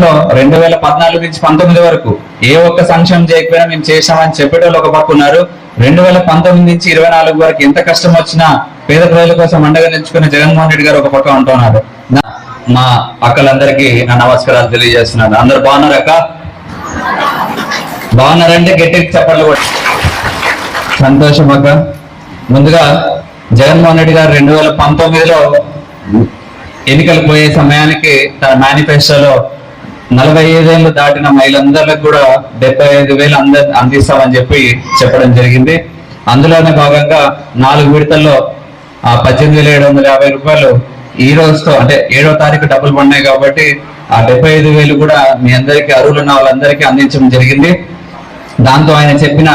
గతంలో రెండు వేల పద్నాలుగు నుంచి పంతొమ్మిది వరకు ఏ ఒక్క సంక్షేమం చేయకపోయినా మేము చేశామని చెప్పేటోళ్ళు ఒక పక్క ఉన్నారు. రెండు వేల పంతొమ్మిది నుంచి ఇరవై నాలుగు వరకు ఎంత కష్టం వచ్చినా పేద ప్రజల కోసం అండగా నిలుచుకున్న జగన్మోహన్ రెడ్డి గారు ఒక పక్క ఉంటున్నారు మా అక్కలందరికీ నా నమస్కారాలు తెలియజేస్తున్నాను. అందరు బాగున్నారు అక్క? బాగున్నారంటే గట్టి చెప్పండి కూడా. సంతోషం అక్క. ముందుగా జగన్మోహన్ రెడ్డి గారు రెండు వేల పంతొమ్మిదిలో ఎన్నికలు పోయే సమయానికి తన మేనిఫెస్టోలో నలభై ఐదేళ్ళు దాటిన మహిళలందరికి కూడా డెబ్బై ఐదు వేలు అంద అందిస్తామని చెప్పి చెప్పడం జరిగింది. అందులోనే భాగంగా నాలుగు విడతల్లో ఆ పద్దెనిమిది వేల ఏడు వందల యాభై రూపాయలు ఈ రోజుతో అంటే ఏడో తారీఖు డబ్బులు పడినాయి కాబట్టి ఆ డెబ్బై ఐదు వేలు కూడా మీ అందరికీ అరువులు ఉన్న వాళ్ళందరికీ అందించడం జరిగింది. దాంతో ఆయన చెప్పిన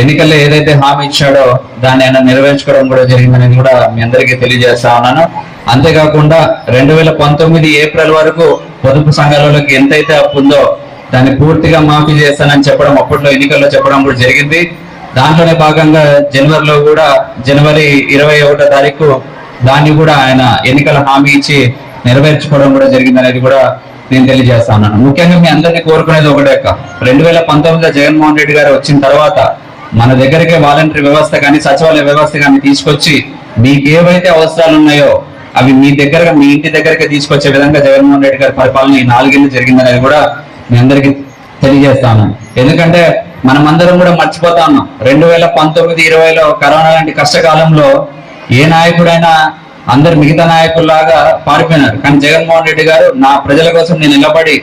ఎన్నికల్లో ఏదైతే హామీ ఇచ్చాడో దాన్ని ఆయన నెరవేర్చుకోవడం కూడా జరిగిందని కూడా మీ అందరికీ తెలియజేస్తా ఉన్నాను. అంతేకాకుండా రెండు వేల పంతొమ్మిది ఏప్రిల్ వరకు పొదుపు సంఘాలలోకి ఎంతైతే అప్పు ఉందో దాన్ని పూర్తిగా మాఫీ చేస్తానని చెప్పడం అప్పట్లో ఎన్నికల్లో చెప్పడం కూడా జరిగింది. దాంట్లోనే భాగంగా జనవరిలో కూడా జనవరి ఇరవై ఒకటో తారీఖు దాన్ని కూడా ఆయన ఎన్నికల హామీ ఇచ్చి నెరవేర్చుకోవడం కూడా జరిగిందనేది కూడా నేను తెలియజేస్తాను ముఖ్యంగా మీ అందరినీ కోరుకునేది ఒకటే రెండు వేల పంతొమ్మిదిలో జగన్మోహన్ రెడ్డి గారు వచ్చిన తర్వాత మన దగ్గరికి వాలంటరీ వ్యవస్థ కానీ సచివాలయ వ్యవస్థ కానీ తీసుకొచ్చి మీకు ఏవైతే అవసరాలు ఉన్నాయో అవి మీ దగ్గర మీ ఇంటి దగ్గరకే తీసుకొచ్చే విధంగా జగన్మోహన్ రెడ్డి గారి పరిపాలన ఈ నాలుగేళ్ళు జరిగిందనేది కూడా మీ అందరికీ తెలియజేస్తాను ఎందుకంటే మనమందరం కూడా మర్చిపోతా ఉన్నాం. రెండు వేల పంతొమ్మిది ఇరవైలో కరోనా లాంటి కష్టకాలంలో ఏ నాయకుడైనా అందరు మిగతా నాయకుల్లాగా పారిపోయినారు. కానీ జగన్మోహన్ రెడ్డి గారు నా ప్రజల కోసం నేను నిలబడి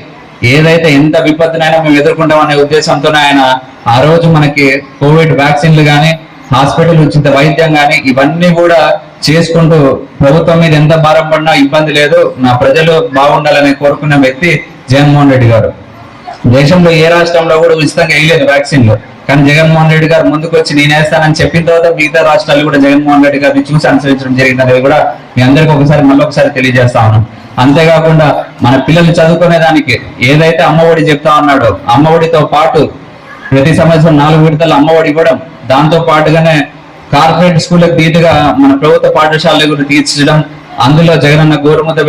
ఏదైతే ఎంత విపత్తునైనా మేము ఎదుర్కొంటామనే ఉద్దేశంతోనే ఆయన ఆ రోజు మనకి కోవిడ్ వ్యాక్సిన్లు కానీ హాస్పిటల్ ఉచిత వైద్యం కానీ ఇవన్నీ కూడా చేసుకుంటూ ప్రభుత్వం మీద ఎంత భారం పడినా ఇబ్బంది లేదు. నా ప్రజలు బాగుండాలని కోరుకున్న వ్యక్తి జగన్మోహన్ రెడ్డి గారు. దేశంలో ఏ రాష్ట్రంలో కూడా ఉచితంగా వేయలేదు వ్యాక్సిన్లు. కానీ జగన్మోహన్ రెడ్డి గారు ముందుకు వచ్చి నేను వేస్తానని చెప్పిన తర్వాత మిగతా రాష్ట్రాలు కూడా జగన్మోహన్ రెడ్డి గారిని చూసి అనుసరించడం జరిగింది కూడా మీ అందరికి ఒకసారి మళ్ళీ ఒకసారి తెలియజేస్తా ఉన్నాను. అంతేకాకుండా మన పిల్లలు చదువుకునే దానికి ఏదైతే అమ్మఒడి చెప్తా ఉన్నాడో అమ్మఒడితో పాటు ప్రతి సంవత్సరం నాలుగు విడతలు అమ్మఒడి ఇవ్వడం. దాంతో పాటుగానే కార్పొరేట్ స్కూళ్ళకు ధీటుగా మన ప్రభుత్వ పాఠశాల కూడా తీర్చడం అందులో జగనన్న గోరుముద్ద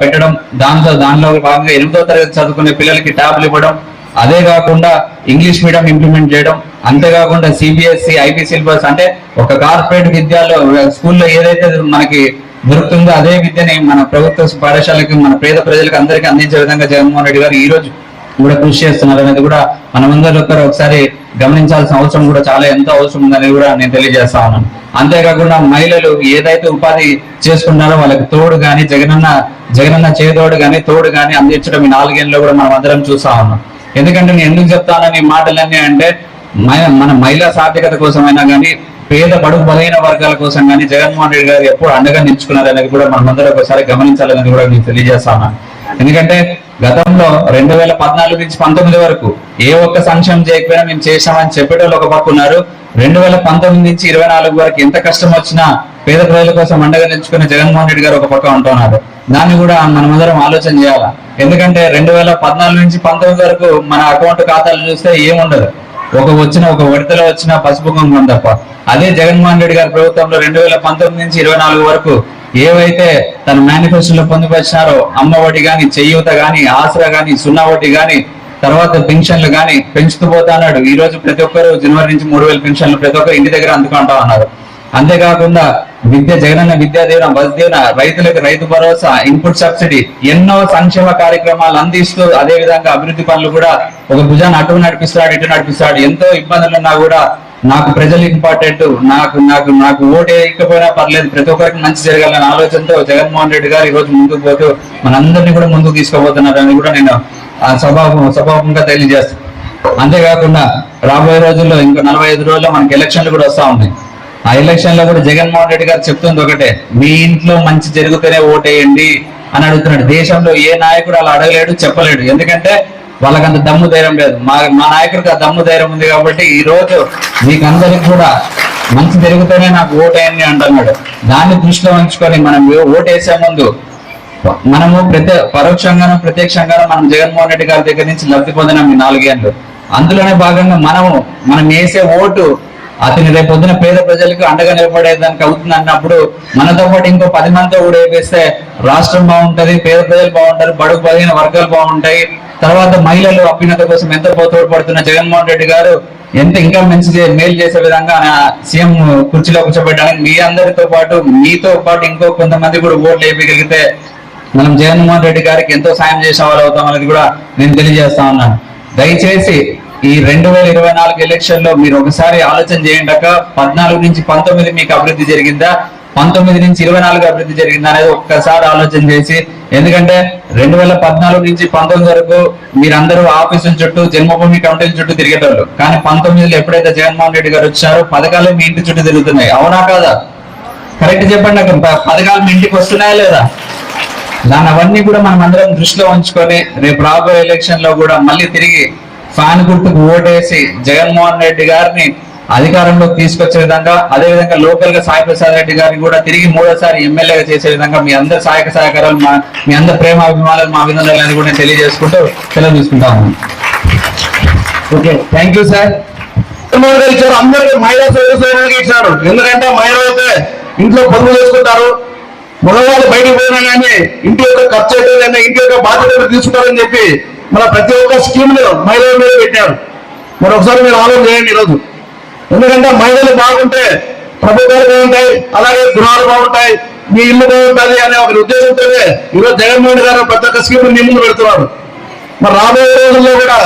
పెట్టడం దాంతో దానిలో భాగంగా ఎనిమిదో తరగతి చదువుకునే పిల్లలకి ట్యాబ్లు ఇవ్వడం. అదే కాకుండా ఇంగ్లీష్ మీడియం ఇంప్లిమెంట్ చేయడం. అంతేకాకుండా సిబిఎస్ఈ ఐపీ సిలబస్ అంటే ఒక కార్పొరేట్ విద్యాలో స్కూల్లో ఏదైతే మనకి దొరుకుతుందో అదే విద్యని మన ప్రభుత్వ పాఠశాలకి మన పేద ప్రజలకు అందరికీ అందించే విధంగా జగన్మోహన్ రెడ్డి గారు ఈ రోజు కూడా కృషి చేస్తున్నారు అనేది కూడా మనమందరూ ఒకరు ఒకసారి గమనించాల్సిన అవసరం కూడా చాలా ఎంతో అవసరం ఉందని కూడా నేను తెలియజేస్తా ఉన్నాను. అంతేకాకుండా మహిళలు ఏదైతే ఉపాధి చేసుకుంటారో వాళ్ళకి తోడు కానీ జగనన్న జగనన్న చేదోడు కానీ తోడు కానీ అందించడం ఈ నాలుగేళ్ళలో కూడా మనం అందరం చూస్తా ఉన్నాం. ఎందుకంటే నేను ఎందుకు చెప్తానని మాటలన్నీ అంటే మన- మహిళా సాధికత కోసమైనా కానీ పేద బడుగు బలైన వర్గాల కోసం కానీ జగన్మోహన్ రెడ్డి గారు ఎప్పుడు అండగా నిలుచుకున్నారు అనేది కూడా మనం ఒకసారి గమనించాలని కూడా నేను తెలియజేస్తాను ఎందుకంటే గతంలో రెండు వేల పద్నాలుగు నుంచి పంతొమ్మిది వరకు ఏ ఒక్క సంక్షేమం చేయకపోయినా మేము చేశామని చెప్పేటోళ్ళు ఒక పక్క ఉన్నారు. రెండు వేల పంతొమ్మిది నుంచి ఇరవై నాలుగు వరకు ఎంత కష్టం వచ్చినా పేద ప్రజల కోసం అండగా నిలుచుకున్న జగన్మోహన్ రెడ్డి గారు ఒక పక్క ఉంటున్నారు. దాన్ని కూడా మనమందరం ఆలోచన చేయాలా? ఎందుకంటే రెండు వేల పద్నాలుగు నుంచి పంతొమ్మిది వరకు మన అకౌంట్ ఖాతాలు చూస్తే ఏముండదు. ఒక వచ్చిన ఒక విడతలో వచ్చిన పసుపు కుంకుమం తప్ప. అదే జగన్మోహన్ రెడ్డి గారి ప్రభుత్వంలో రెండు వేల పంతొమ్మిది నుంచి ఇరవై నాలుగు వరకు ఏవైతే తన మేనిఫెస్టోలో పొందుపరిచినారో అమ్మ ఒడి గాని చెయ్యూత కానీ ఆసరా కానీ సున్నా వడ్డీ కానీ తర్వాత పెన్షన్లు కానీ పెంచుతూ పోతా అన్నాడు. ఈ రోజు ప్రతి ఒక్కరు జనవరి నుంచి మూడు వేల పెన్షన్లు ప్రతి ఒక్కరు ఇంటి దగ్గర అందుకుంటా ఉన్నారు. అంతేకాకుండా విద్య జగనన్న విద్యా దీవెన బస్ దీవెన రైతులకు రైతు భరోసా ఇన్పుట్ సబ్సిడీ ఎన్నో సంక్షేమ కార్యక్రమాలు అందిస్తూ అదే విధంగా అభివృద్ధి పనులు కూడా ఒక భుజాన్ని అటు నడిపిస్తాడు ఇటు నడిపిస్తాడు. ఎంతో ఇబ్బందులు ఉన్నా కూడా నాకు ప్రజలు ఇంపార్టెంట్ నాకు నాకు నాకు ఓటు వేయకపోయినా పర్లేదు. ప్రతి ఒక్కరికి మంచి జరగాలనే ఆలోచనతో జగన్మోహన్ రెడ్డి గారు ఈ రోజు ముందుకు పోతూ మనందరినీ కూడా ముందుకు తీసుకుపోతున్నారని కూడా నేను ఆ స్వభావం స్వభావంగా తెలియజేస్తాను అంతేకాకుండా రాబోయే రోజుల్లో ఇంకో నలభై ఐదు రోజుల్లో మనకి ఎలక్షన్లు కూడా వస్తా ఉన్నాయి. ఆ ఎలక్షన్లో కూడా జగన్మోహన్ రెడ్డి గారు చెప్తుంది ఒకటే మీ ఇంట్లో మంచి జరిగితేనే ఓటేయండి అని అడుగుతున్నాడు. దేశంలో ఏ నాయకుడు అలా అడగలేడు చెప్పలేడు. ఎందుకంటే వాళ్ళకంత దమ్ము ధైర్యం లేదు. మా మా నాయకుడికి ఆ దమ్ము ధైర్యం ఉంది కాబట్టి ఈ రోజు మీకందరికి కూడా మంచి జరిగితేనే నాకు ఓటేయండి అంటున్నాడు. దాన్ని దృష్టిలో ఉంచుకొని మనం ఓటేసే ముందు మనము ప్రత్య పరోక్షంగాను ప్రత్యక్షంగాను మనం జగన్మోహన్ రెడ్డి గారి దగ్గర నుంచి లబ్ధి పొందినాం ఈ నాలుగేళ్ళు అందులోనే భాగంగా మనము మనం వేసే ఓటు అతని రేపు పొద్దున పేద ప్రజలకు అండగా నిలబడేదానికి అవుతుంది అన్నప్పుడు మనతో పాటు ఇంకో పది మందితో కూడా వేపిస్తే రాష్ట్రం బాగుంటది పేద ప్రజలు బాగుంటారు బడుగు పదిహేను వర్గాలు బాగుంటాయి తర్వాత మహిళలు అభ్యున్నత కోసం ఎంతో తోడ్పడుతున్న జగన్మోహన్ రెడ్డి గారు ఎంత ఇంకా మంచి మేలు చేసే విధంగా సీఎం కుర్చీలో కూర్చోబెట్టడానికి మీ అందరితో పాటు మీతో పాటు ఇంకో కొంతమంది కూడా ఓట్లు వేయగలిగితే మనం జగన్మోహన్ రెడ్డి గారికి ఎంతో సాయం చేసే వాళ్ళు అవుతాం అనేది కూడా నేను తెలియజేస్తా ఉన్నాను దయచేసి ఈ రెండు వేల ఇరవై నాలుగు ఎలక్షన్లో మీరు ఒకసారి ఆలోచన చేయండి పద్నాలుగు నుంచి పంతొమ్మిది మీకు అభివృద్ధి జరిగిందా? పంతొమ్మిది నుంచి ఇరవై నాలుగు అభివృద్ధి జరిగింది అనేది ఒక్కసారి ఆలోచన చేసి ఎందుకంటే రెండు వేల పద్నాలుగు నుంచి పంతొమ్మిది వరకు మీరందరూ ఆఫీసు చుట్టూ జన్మభూమి కమిటీల చుట్టూ తిరిగేటోళ్ళు. కానీ పంతొమ్మిదిలో ఎప్పుడైతే జగన్మోహన్ రెడ్డి గారు వచ్చారో పథకాలు మీ ఇంటి చుట్టూ తిరుగుతున్నాయి. అవునా కాదా? కరెక్ట్ చెప్పండి నాకు పథకాలు మీ ఇంటికి వస్తున్నాయా లేదా? దాని అవన్నీ కూడా మనం అందరం దృష్టిలో ఉంచుకొని రేపు రాబోయే ఎలక్షన్లో కూడా మళ్ళీ తిరిగి ఫ్యాన్ గుర్తుకు ఓటేసి జగన్మోహన్ రెడ్డి గారిని అధికారంలోకి తీసుకొచ్చే విధంగా అదే విధంగా లోకల్గా సాయి ప్రసాద్ రెడ్డి గారిని కూడా తిరిగి మూడోసారి ఎమ్మెల్యేగా చేసే విధంగా మీ అందరి సహాయక సహకారాలు మా మీ అందరి ప్రేమ అభిమానాలు మా అభినందనలు కూడా తెలియజేసుకుంటూ సెలవు తీసుకుంటాము ఓకే థ్యాంక్ యూ సార్. ఇచ్చారు అందరికీ మహిళా సోదరులకు ఇచ్చారు. ఎందుకంటే మహిళలు అయితే ఇంట్లో పనులు చేసుకుంటారు. మగవాళ్ళు బయటకు పోయినా కానీ ఇంటి యొక్క ఖర్చు అయితే ఇంటి యొక్క బాధ్యతలు తీసుకుంటారని చెప్పి మన ప్రతి ఒక్క స్కీమ్ మహిళల మీద పెట్టారు. మరి ఒకసారి మీరు ఆలోచన చేయండి ఈరోజు. ఎందుకంటే మహిళలు బాగుంటే ప్రభుత్వాలు బాగుంటాయి అలాగే గృహాలు బాగుంటాయి మీ ఇల్లు బాగుంటుంది అనే ఒక ఉద్దేశంతోనే ఈరోజు జగన్మోహన్ గారు ప్రతి ఒక్క స్కీమ్ మీ ముందు పెడుతున్నారు. మరి రాబోయే రోజుల్లో కూడా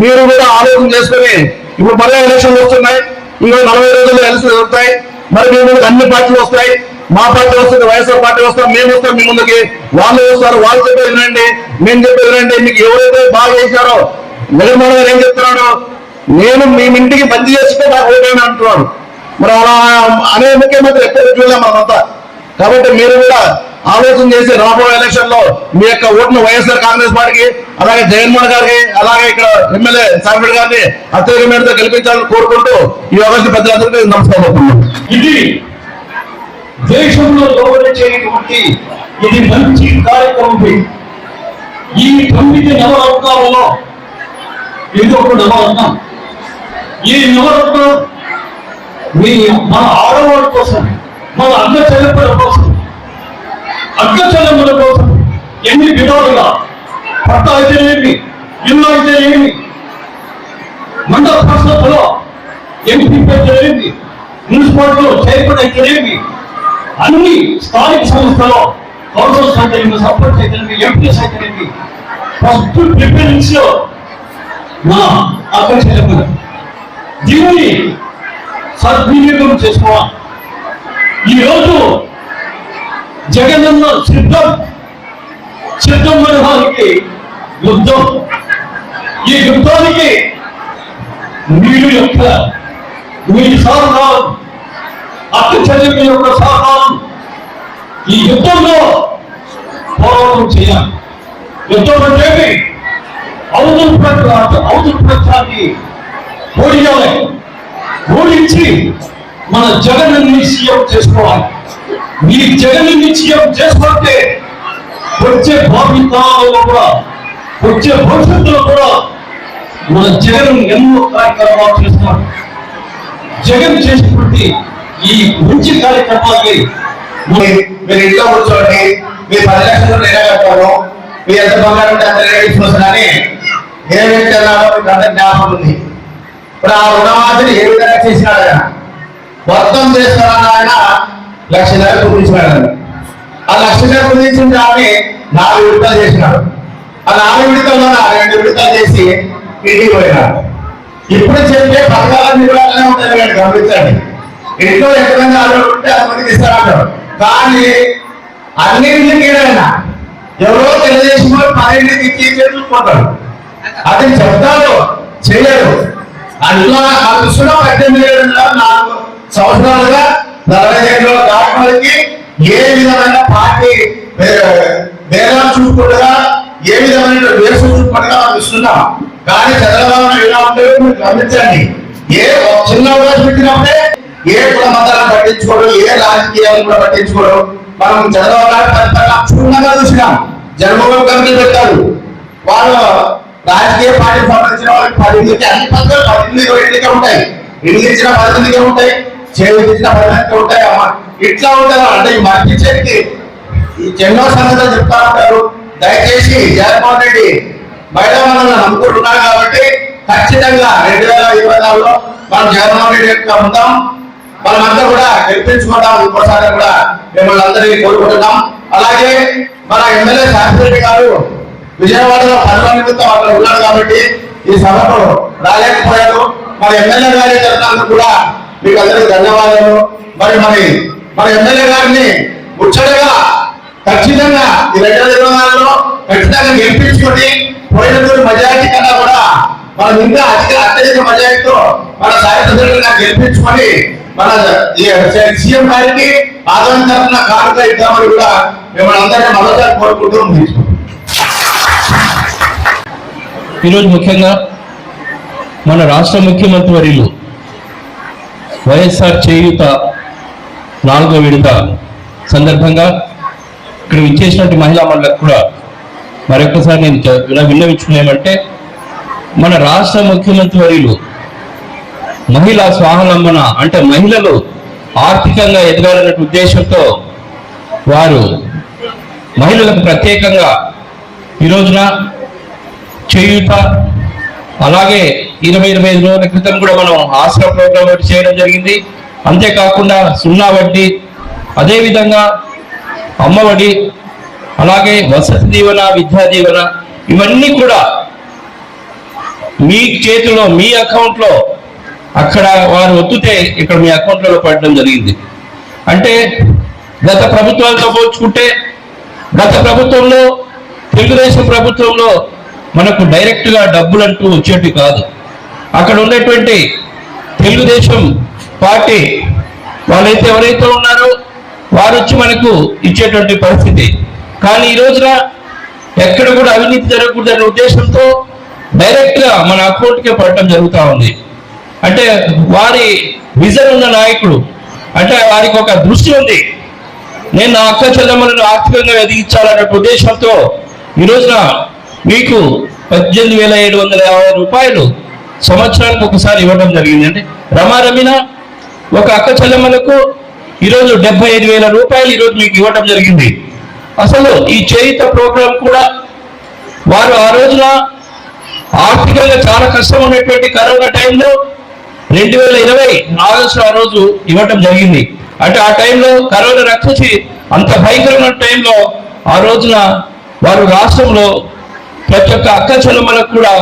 మీరు కూడా ఆలోచన చేసుకుని ఇప్పుడు మళ్ళీ ఎలక్షన్లు వస్తున్నాయి ఇంకో నలభై రోజుల్లో ఎలక్షన్లు వస్తాయి మరి మీ ముందుకు అన్ని పార్టీలు వస్తాయి మా పార్టీ వస్తుంది వైఎస్ఆర్ పార్టీ వస్తాం మేము వస్తాం మీ ముందుకి వాళ్ళు వస్తారు వాళ్ళు చెప్పేది వినండి మేము చెప్పేది వినండి మీకు ఎవరైతే బాగా చేశారో జగన్మోహన్ గారు ఏం చెప్తున్నాడు? నేను మీ ఇంటికి మంచి చేస్తే నాకు ఓటేని అంటున్నాడు మరి అలా అనే ముఖ్యమంత్రి ఎప్పుడు చూడలేం మనమంతా. కాబట్టి మీరు కూడా ఆలోచన చేసి రాబోయే ఎలక్షన్లో మీ యొక్క ఓటును వైఎస్ఆర్ కాంగ్రెస్ పార్టీకి అలాగే జగన్మోహన్ గారికి అలాగే ఇక్కడ ఎమ్మెల్యే సామిరెడ్డి గారిని అత్యధిక మేరతో గెలిపించాలని కోరుకుంటూ ఈ అవకాశం ప్రజలందరికీ నమస్కారం ఇది దేశంలో చేయటువంటి ఇది మంచి కార్యక్రమం ఈ తొమ్మిది నవరత్నాలలో ఇది ఒక నవరత్నం ఈ నవరత్నం మీ మన ఆడవాళ్ళ కోసం మన అన్న చెల్లెమ్మల కోసం అక్క చెల్లెమ్మల కోసం ఎన్ని విధాలుగా భర్త ఏమి ఇల్లు ఏమి మండల పరిషత్తులో ఎంపీ ఏమి మున్సిపాలిటీలో చైర్మన్ ఏమి అన్ని స్థానిక సంస్థలో కౌన్సిల్స్ అయితేనేమి సర్పంచ్ అయితే ఎంపీఎస్ అయితే ఏమి ఫస్ట్ ప్రిఫరెన్స్లో నా అక్క చెల్లెమ్మలు దీన్ని సద్వినియోగం చేసుకోవాలి. ఈరోజు జగనన్న సిద్ధం సిద్ధం వారికి యుద్ధం ఈ యుద్ధానికి మీరు యొక్క మీ సహకారం అక్క చెల్లెమ్మ యొక్క సహకారం ఈ యుద్ధంలో పోరాటం చేయాలి. యుద్ధం అంటే అవతల ప్రజలు అవతల ప్రజాన్ని ఓడియాలి ఓడించి మన జగన్ని సీఎం చేసుకోవాలి. మీ జగన్ని సీఎం చేసుకుంటే వచ్చే భావితాలలో కూడా వచ్చే భవిష్యత్తులో కూడా మన జగన్ ఎన్నో కార్యక్రమాలు చేస్తున్నారు జగన్ చేసినటువంటి ఈ మంచి కార్యక్రమాలకి మీరు ఇంట్లో కూర్చోండి మీ పది లక్షలు నేనే కట్టాను మీ ఎంత బంగారం ఉంటే అంత నేనే తీసుకొస్తానని ఏ వ్యక్తి అన్నాడో మీకు అంత జ్ఞాపకం ఉంది. ఇప్పుడు ఆ రుణమాఫీని ఏ విధంగా చేసినాడు ఆయన? మొత్తం చేస్తానన్న ఆయన లక్షన్నర కుదించినాడు ఆయన. ఆ నెల కుదించిన దాన్ని నాలుగు విడతలు చేసినాడు. ఆ నాలుగు విడతల్లో రెండు విడతలు చేసి ఇంటికి పోయినాడు. ఇప్పుడు చెప్పే పథకాలన్నీ కూడా అలానే ఉంటాయి మీరు గమనించండి. ఇంట్లో ఎక్కడైనా ఆడవాళ్ళు ఉంటే అంతమందికి ఇస్తారంటారు. కానీ అన్నింటికి ఏదైనా ఎవరో తెలియజేసిన పదిహేను ఇచ్చి చేసుకుంటారు అది చెప్తారు చేయరు. అట్లా ఆ పద్దెనిమిది ఏళ్ళ నాలుగు సంవత్సరాలుగా నలభై ఏళ్ళ దాటికి ఏ విధమైన పార్టీ వేలా చూసుకుంటగా ఏ విధమైన వేసు చూసుకుంటగా మనం ఇస్తున్నాం కానీ చంద్రబాబు ఎలా ఉంటారో మీరు గమనించండి. ఏ చిన్న అవకాశం పెట్టినప్పుడే ఏ కుల మతాలను పట్టించుకోవడం ఏ రాజకీయాలను కూడా పట్టించుకోవడం మనం చంద్రబాబు గారు పరిపాలన చూసినాం. జన్మభూమి కమిటీ పెట్టారు. వాళ్ళు రాజకీయ పార్టీ సంబంధించిన వాళ్ళకి పది మందికి అన్ని పథకాలు పద్దెనిమిది మంది ఎన్నిక ఉంటాయి. ఎన్నికించిన ఇచ్చిన ఉంటాయి. చేయించిన ఇచ్చిన ఉంటాయి అమ్మ. ఇట్లా ఉంటారు అంటే ఈ మర్పించేది ఈ ఎన్నో సంగతులు చెప్తా ఉంటారు. దయచేసి జగన్మోహన్ రెడ్డి మహిళా మనల్ని నమ్ముకుంటున్నారు కాబట్టి ఖచ్చితంగా రెండు వేల ఇరవై నాలుగులో మనం జగన్మోహన్ రెడ్డి యొక్క ఉందాం మనమంతా కూడా గెలిపించుకుంటాం ఇంకోసారి కూడా మిమ్మల్ని అందరినీ కోరుకుంటున్నాం. అలాగే మన ఎమ్మెల్యే శాస్త్రి గారు విజయవాడలో పనుల నిమిత్తం అక్కడ ఉన్నాడు కాబట్టి ఈ సభకు రాలేకపోయారు. మరి ఎమ్మెల్యే గారి తరఫున కూడా మీకు అందరికీ ధన్యవాదాలు. మరి మరి మన ఎమ్మెల్యే గారిని ముచ్చటగా ఖచ్చితంగా ఈ రెండు వేల ఇరవై నాలుగులో ఖచ్చితంగా గెలిపించుకొని పోయినటువంటి మెజారిటీ కన్నా కూడా మనం ఇంకా అధిక అత్యధిక మెజారిటీతో మన సాయంత్రం గెలిపించుకొని మన సీఎం గారికి ఆదరణ తరఫున కానుక ఇద్దామని కూడా మిమ్మల్ని అందరినీ మరోసారి కోరుకుంటూ ముగించుకుంటాం ఈరోజు ముఖ్యంగా మన రాష్ట్ర ముఖ్యమంత్రి వర్యులు వైఎస్ఆర్ చేయూత నాలుగో విడత సందర్భంగా ఇక్కడ విచ్చేసినటువంటి మహిళా మండలకు కూడా మరొకసారి నేను ఇలా విన్నవించుకునేమంటే మన రాష్ట్ర ముఖ్యమంత్రి వర్యులు మహిళా స్వావలంబన అంటే మహిళలు ఆర్థికంగా ఎదగాలనే ఉద్దేశంతో వారు మహిళలకు ప్రత్యేకంగా ఈ రోజున చేయుట. అలాగే ఇరవై ఇరవై ఐదు రోజుల క్రితం కూడా మనం ఆశ్రమ ప్రోగ్రామ్ ఒకటి చేయడం జరిగింది. అంతేకాకుండా సున్నా వడ్డీ అదేవిధంగా అమ్మఒడి అలాగే వసతి దీవెన విద్యా దీవెన ఇవన్నీ కూడా మీ చేతిలో మీ అకౌంట్లో అక్కడ వారు ఒత్తుతే ఇక్కడ మీ అకౌంట్లలో పడడం జరిగింది. అంటే గత ప్రభుత్వాలతో పోల్చుకుంటే గత ప్రభుత్వంలో తెలుగుదేశం ప్రభుత్వంలో మనకు డైరెక్ట్గా డబ్బులు అంటూ వచ్చేటి కాదు. అక్కడ ఉన్నటువంటి తెలుగుదేశం పార్టీ వాళ్ళైతే ఎవరైతే ఉన్నారో వారు వచ్చి మనకు ఇచ్చేటువంటి పరిస్థితి. కానీ ఈ రోజున ఎక్కడ కూడా అవినీతి జరగకూడదనే ఉద్దేశంతో డైరెక్ట్గా మన అకౌంట్ కే పడటం జరుగుతూ ఉంది. అంటే వారి విజన్ ఉన్న నాయకుడు అంటే వారికి ఒక దృష్టి ఉంది. నేను నా అక్క చెల్లెమ్మలను ఆర్థికంగా ఎదిగించాలనే ఉద్దేశంతో ఈ రోజున మీకు పద్దెనిమిది వేల ఏడు వందల యాభై రూపాయలు సంవత్సరానికి ఒకసారి ఇవ్వడం జరిగింది. అంటే రమారమిన ఒక అక్క చెల్లెమ్మలకు ఈరోజు డెబ్బై ఐదు వేల రూపాయలు ఈరోజు మీకు ఇవ్వడం జరిగింది. అసలు ఈ చేయిత ప్రోగ్రాం కూడా వారు ఆ రోజున ఆర్థికంగా చాలా కష్టం ఉన్నటువంటి కరోనా టైంలో రెండు వేల ఇరవై ఆగస్టు ఆ రోజు ఇవ్వటం జరిగింది. అంటే ఆ టైంలో కరోనా రక్షించి అంత భయంకరమైన టైంలో ఆ రోజున వారు రాష్ట్రంలో ప్రతి ఒక్క అక్క చెల్లెమ్మలకు కూడా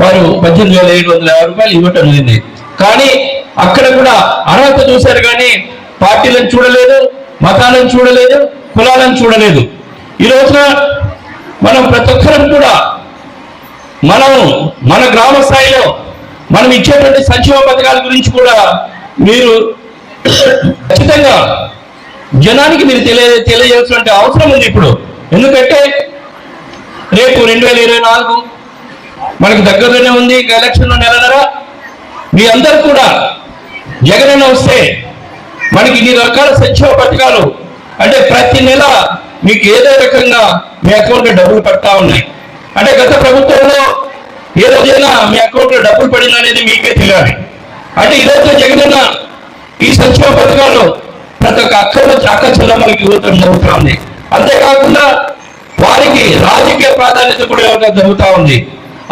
వారు పద్దెనిమిది వేల ఏడు వందల యాభై రూపాయలు ఇవ్వటం జరిగింది. కానీ అక్కడ కూడా అర్హత చూశారు కానీ పార్టీలను చూడలేదు మతాలను చూడలేదు కులాలను చూడలేదు. ఈ రోజున మనం ప్రతి ఒక్కరం కూడా మనం మన గ్రామ స్థాయిలో మనం ఇచ్చేటువంటి సంక్షేమ పథకాల గురించి కూడా మీరు ఖచ్చితంగా జనానికి మీరు తెలియ తెలియజేయాల్సిన అవసరం ఉంది ఇప్పుడు. ఎందుకంటే రేపు రెండు వేల ఇరవై నాలుగు మనకు దగ్గరలోనే ఉంది. ఇంకా ఎలక్షన్ నెలన్నర మీ అందరు కూడా జగనన్న వస్తే మనకి ఇన్ని రకాల సంక్షేమ పథకాలు అంటే ప్రతి నెల మీకు ఏదో రకంగా మీ అకౌంట్లో డబ్బులు పడతా ఉన్నాయి. అంటే గత ప్రభుత్వంలో ఏ రోజైనా మీ అకౌంట్లో డబ్బులు పడిన అనేది మీకే తెలియాలి. అంటే ఈ రోజు జగనన్న ఈ సంక్షేమ పథకాలు ప్రతి ఒక్క అక్కలో అక్క చెల్లమ్మలకి ఇవ్వడం జరుగుతుంది. అంతేకాకుండా వారికి రాజకీయ ప్రాధాన్యత కూడా ఇవ్వడం జరుగుతూ ఉంది.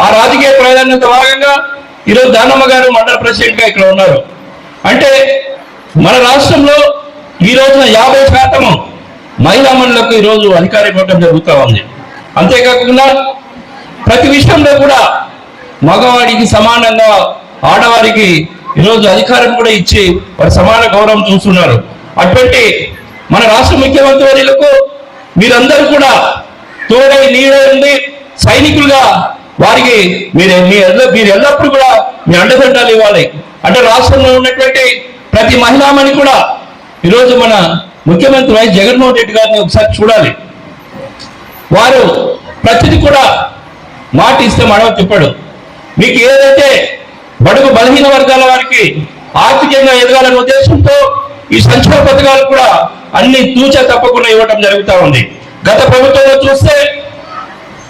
ఆ రాజకీయ ప్రాధాన్యత భాగంగా ఈరోజు దానమ్మ గారు మండల ప్రెసిడెంట్గా ఇక్కడ ఉన్నారు. అంటే మన రాష్ట్రంలో ఈ రోజున యాభై శాతం మహిళా మండలకు ఈరోజు అధికారం ఇవ్వడం జరుగుతూ ఉంది. అంతేకాకుండా ప్రతి విషయంలో కూడా మగవాడికి సమానంగా ఆడవారికి ఈరోజు అధికారం కూడా ఇచ్చి వారి సమాన గౌరవం చూస్తున్నారు. అటువంటి మన రాష్ట్ర ముఖ్యమంత్రి వర్యులకు మీరందరూ కూడా తోడై నీడై ఉండి సైనికులుగా వారికి మీరు మీ మీరు ఎల్లప్పుడూ కూడా మీ అండదండాలు ఇవ్వాలి. అంటే రాష్ట్రంలో ఉన్నటువంటి ప్రతి మహిళామణి కూడా ఈరోజు మన ముఖ్యమంత్రి వైఎస్ జగన్మోహన్ రెడ్డి గారిని ఒకసారి చూడాలి. వారు ప్రతిది కూడా మాట ఇస్తే మడవ తిప్పడు మీకు ఏదైతే బడుగు బలహీన వర్గాల వారికి ఆర్థికంగా ఎదగాలనే ఉద్దేశంతో ఈ సంక్షేమ పథకాలు కూడా అన్ని తూచ తప్పకుండా ఇవ్వటం జరుగుతూ ఉంది. గత ప్రభుత్వంలో చూస్తే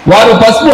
వారు పసుపు